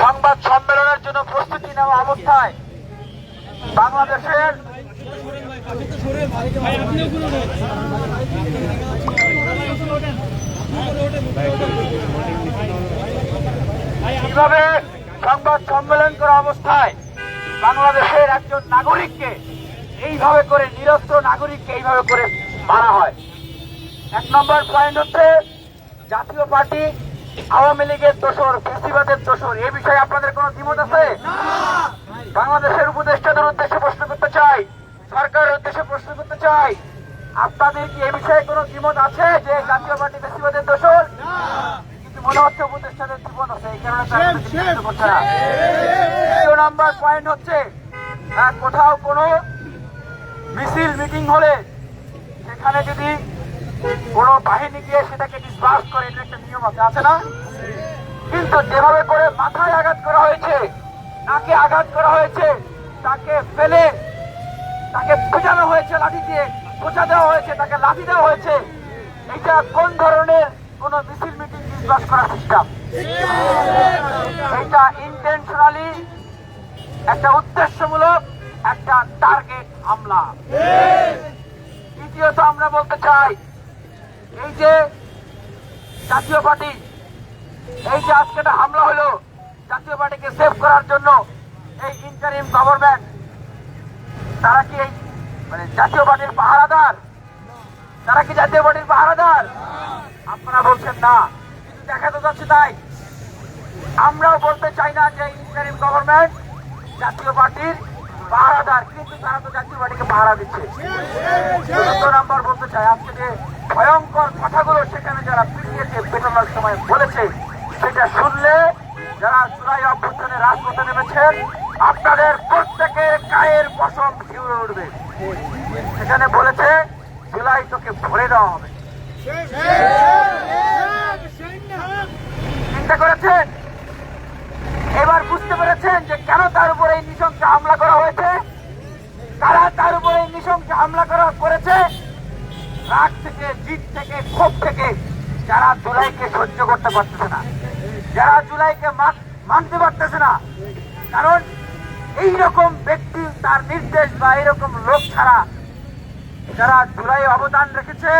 সংবাদ সম্মেলনের জন্য প্রস্তুতি নেওয়া অবস্থায় বাংলাদেশের কীভাবে সংবাদ সম্মেলন করা অবস্থায় বাংলাদেশের একজন নাগরিককে এইভাবে করে, নিরস্ত্র নাগরিককে এইভাবে করে মারা হয়? এক নম্বর পয়েন্ট হচ্ছে জাতীয় পার্টি আওয়ামী লীগের দোষর ফেসিবাদের দোষর এ বিষয়ে আপনাদের কোনো দ্বিমত আছে? বাংলাদেশের উপদেষ্টাদের উদ্দেশ্যে প্রশ্ন করতে চাই সরকারের উদ্দেশ্যে প্রশ্ন করতে চাই আপনাদের কি এ বিষয়ে কোনো দ্বিমত আছে যে জাতীয় পার্টি ফেসিবাদের দোষর? কিন্তু মনে হচ্ছে উপদেষ্টাদের দ্বিমত আছে এই কারণে নাম্বার পয়েন্ট হচ্ছে কোথাও কোনো মিছিল মিটিং হলে সেখানে যদি কোনো বাহিনী গিয়ে সেটাকে ডিসবার্স করে এটা একটা নিয়ম আছে আছে না? কিন্তু যেভাবে করে মাথায় আঘাত করা হয়েছে নাকে আঘাত করা হয়েছে তাকে ফেলে তাকে বোঝানো হয়েছে লাঠি দিয়ে বোঝা দেওয়া হয়েছে তাকে লাঠি দেওয়া হয়েছে। এটা কোন ধরনের কোন মিছিল মিটিং ডিসবার্স করা সিস্টেম এটা ইন্টেনশনালি একটা উদ্দেশ্যমূলক একটা টার্গেট হামলা। দ্বিতীয়ত আমরা বলতে চাই এই যে জাতীয় পার্টি, এই যে আজকে একটা হামলা হলো, জাতীয় পার্টিকে সেভ করার জন্য এই ইন্টারিম গভর্নমেন্ট তারা কি এই মানে জাতীয় পার্টির পাহারাদার? তারা কি জাতীয় পার্টির পাহারাদার? আপনারা বলছেন না, কিন্তু দেখা তো যাচ্ছে তাই। আমরাও বলতে চাই না যে ইন্টারিম গভর্নমেন্ট জাতীয় পার্টির পাহারাদার, কিন্তু তারা তো জাতীয় পার্টিকে পাহারা দিচ্ছে। নাম্বার বলতে চাই আজকে যে ভয়ঙ্কর কথাগুলো সেখানে যারা পিটিয়েছে পেটানোর সময় বলেছে, সেটা শুনলে যারা জুলাই অভ্যুত্থানে রাজপথে নেমেছেন, আপনাদের প্রত্যেকের গায়ের পশম শিউরে উঠবে। সেখানে বলেছে, জুলাই তোকে ভরে দেওয়া হবে। চিন্তা করেছেন? এবার বুঝতে পেরেছেন যে কেন তার উপরে এই নৃশংস হামলা করা হয়েছে? কারা তার উপরে এই নৃশংস হামলা করা করেছে? রাগ জিত থেকে, ক্ষোভ থেকে যারা জুলাইকে সহ্য করতে পারতেছে না, যারা জুলাইকে মানতে পারতেছে না, কারণ এই রকম ব্যক্তি তার নির্দেশ বা এরকম লোক ছাড়া যারা জুলাই অবদান রেখেছে,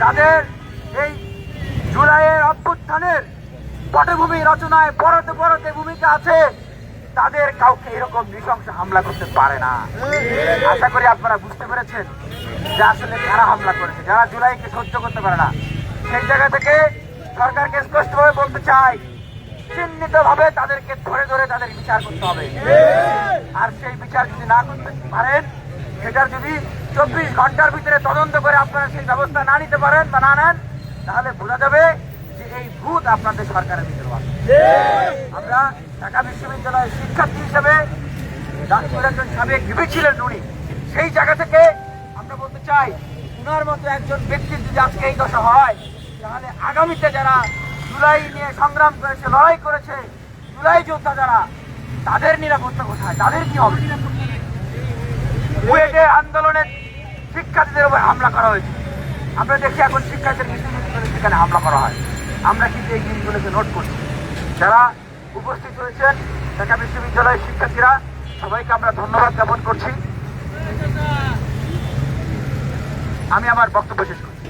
তাদের এই জুলাইয়ের অভ্যুত্থানের পটভূমি রচনায় পরতে পরতে ভূমিকা আছে। তাদের কাউকে এরকম নৃশংস হামলা করতে পারে না। আশা করি আপনারা বুঝতে পেরেছেন যে আসলে কারা হামলা করেছে, যারা জুলাইকে সহ্য করতে পারে না। সেই জায়গা থেকে সরকারকে স্পষ্টভাবে বলতে চাই চিহ্নিত ভাবে তাদেরকে ধরে ধরে তাদের বিচার করতে হবে। আর সেই বিচার যদি না করতে পারেন সেটার যদি চব্বিশ ঘণ্টার ভিতরে তদন্ত করে আপনারা সেই ব্যবস্থা না নিতে পারেন বা না নেন, তাহলে বোঝা যাবে যে এই ভূত আপনাদের সরকারের ভিতরে আমরা ঢাকা বিশ্ববিদ্যালয়ের শিক্ষার্থী হিসেবে ডাক্তার একজন সাবেক ভিপি ছিলেন উনি। সেই জায়গা থেকে আমরা বলতে চাই, উনার মতো একজন ব্যক্তির যদি আজকে এই দশা হয়, তাহলে আগামীতে যারা জুলাই নিয়ে সংগ্রাম করেছে, লড়াই করেছে, জুলাই যোদ্ধা যারা, তাদের নিরাপত্তা কোথায়? তাদের কি হবে? বুয়েটে আন্দোলনের শিক্ষার্থীদের উপর হামলা করা হয়েছে। আমরা দেখি এখন শিক্ষার্থীদের করে সেখানে হামলা করা হয়। আমরা কিন্তু এই জিনিসগুলোকে নোট করছি। যারা উপস্থিত হয়েছেন ঢাকা বিশ্ববিদ্যালয়ের শিক্ষার্থীরা। সবাইকে আমরা ধন্যবাদ জ্ঞাপন করছি। আমি আমার বক্তব্য শেষ করছি।